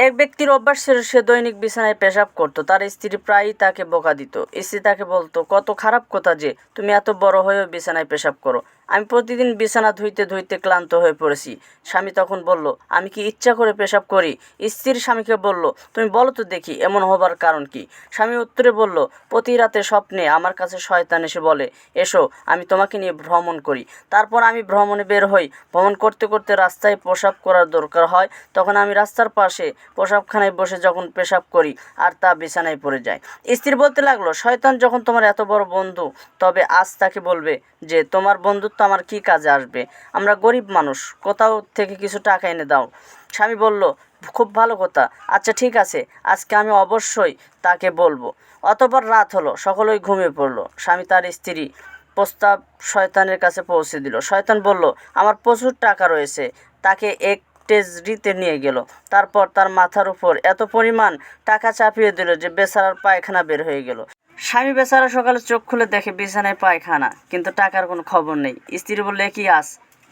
এক ব্যক্তির অভ্যাস ছিল সে দৈনিক বিছানায় পেশাব করত। তার স্ত্রী প্রায়ই তাকে বোকা দিত। স্ত্রী তাকে বলতো, কত খারাপ কথা যে, তুমি এত বড় হয়েও বিছানায় পেশাব করো। আমি প্রতিদিন বিছানা ধুইতে ধুইতে ক্লান্ত হয়ে পড়েছি। স্বামী তখন বলল, আমি কি ইচ্ছা করে পেশাব করি? স্ত্রীর স্বামীকে বলল, তুমি বলো তো দেখি, এমন হবার কারণ কি? স্বামী উত্তরে বলল, প্রতি রাতে স্বপ্নে আমার কাছে শয়তান এসে বলে, এসো, আমি তোমাকে নিয়ে ভ্রমণ করি। তারপর আমি ভ্রমণে বের হই। ভ্রমণ করতে করতে রাস্তায় প্রসাব করার দরকার হয়। তখন আমি রাস্তার পাশে প্রসাবখানায় বসে যখন পেশাব করি, আর তা বিছানায় পড়ে যায় স্ত্রী বলতে লাগল, শয়তান যখন তোমার এত বড় বন্ধু, তবে আজ তাকে বলবে যে, তোমার বন্ধুত্ব আমার কি কাজে আসবে? আমরা গরিব মানুষ, কোথাও থেকে কিছু টাকা এনে দাও। স্বামী বলল, খুব ভালো কথা। আচ্ছা ঠিক আছে, আজকে আমি অবশ্যই তাকে বলব। অতপর রাত হলো, সকলেই ঘুমিয়ে পড়ল। স্বামী তার স্ত্রী প্রস্তাব শয়তানের কাছে পৌঁছে দিল। শয়তান বলল, আমার প্রচুর টাকা রয়েছে। তাকে এক টেজরিতে নিয়ে গেল। তারপর তার মাথার উপর এত পরিমাণ টাকা চাপিয়ে দিল যে বেচারার পায়খানা বের হয়ে গেল। স্বামী বেচারা সকালে চোখ খুলে দেখে বিছানায় পায়খানা, কিন্তু টাকার কোনো খবর নেই। স্ত্রী বললে, কি আস?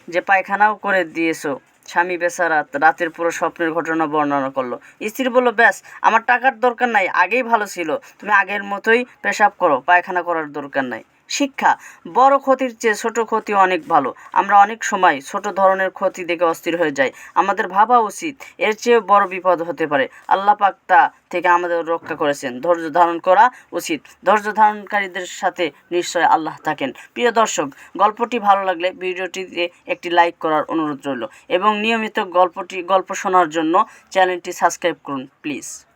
যে পায়খানাও করে দিয়েছ। স্বামী বেচারা রাতের পুরো স্বপ্নের ঘটনা বর্ণনা করল। স্ত্রী বলল, ব্যাস, আমার টাকার দরকার নাই, আগেই ভালো ছিল। তুমি আগের মতোই পেশাব করো, পায়খানা করার দরকার নাই। শিক্ষা। বড় ক্ষতির চেয়ে ছোট ক্ষতি অনেক ভালো। আমরা অনেক সময় ছোট ধরনের ক্ষতি দেখে অস্থির হয়ে যাই। আমাদের ভাবা উচিত, এর চেয়ে বড় বিপদ হতে পারে। আল্লাহ পাক তা থেকে আমাদের রক্ষা করেছেন। ধৈর্য ধারণ করা উচিত। ধৈর্য ধারণকারীদের সাথে নিশ্চয় আল্লাহ থাকেন। প্রিয় দর্শক, গল্পটি ভালো লাগলে ভিডিওটিতে একটি লাইক করার অনুরোধ রইল এবং নিয়মিত গল্পটি, গল্প শোনার জন্য চ্যানেলটি সাবস্ক্রাইব করুন, প্লিজ।